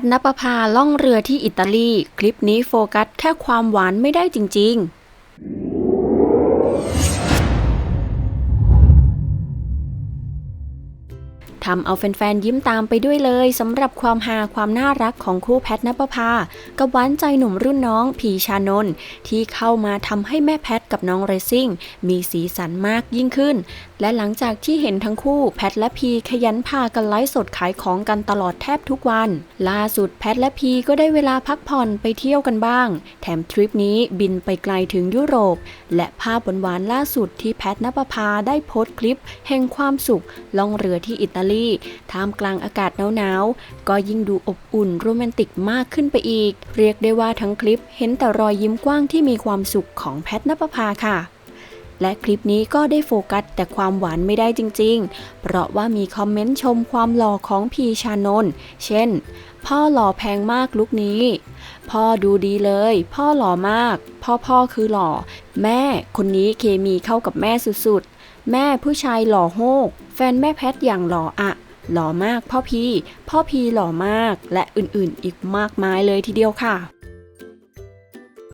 ทนปภาล่องเรือที่อิตาลี คลิปนี้โฟกัสแค่ความหวานไม่ได้จริง ๆทำเอาแฟนๆ ยิ้มตามไปด้วยเลยสำหรับความฮาความน่ารักของคู่แพทนปภากับหวานใจหนุ่มรุ่นน้องพีชานนท์ที่เข้ามาทำให้แม่แพทกับน้องเรซิ่งมีสีสันมากยิ่งขึ้น และหลังจากที่เห็นทั้งคู่แพทและพีขยันพากันไลฟ์สดขายของกันตลอดแทบทุกวัน ล่าสุดแพทและพีก็ได้เวลาพักผ่อนไปเที่ยวกันบ้าง แถมทริปนี้บินไปไกลถึงยุโรป และภาพหวานๆล่าสุดที่แพทนปภาได้โพสต์คลิป แห่งความสุขล่องเรือที่อิตาลีท่ามกลางอากาศหนาวๆก็ยิ่งดูอบอุ่นโรแมนติกมากขึ้นไปอีก เรียกได้ว่าทั้งคลิปเห็นแต่รอยยิ้มกว้างที่มีความสุขของแพทนปภาค่ะ และคลิปนี้ก็ได้โฟกัสแต่ความหวานไม่ได้จริง ๆ เพราะว่ามีคอมเมนต์ชมความหล่อของพีชานนท์เช่น พ่อหล่อแพงมากลุกนี้ พ่อดูดีเลย พ่อหล่อมาก พ่อพ่อคือหล่อ แม่คนนี้เคมีเข้ากับแม่สุดๆ แม่ผู้ชายหล่อโฮก แฟนแม่แพทอย่างหล่ออะหล่อมากพ่อพี พ่อพีหล่อมาก และอื่นๆ อีกมากมายเลยทีเดียวค่ะ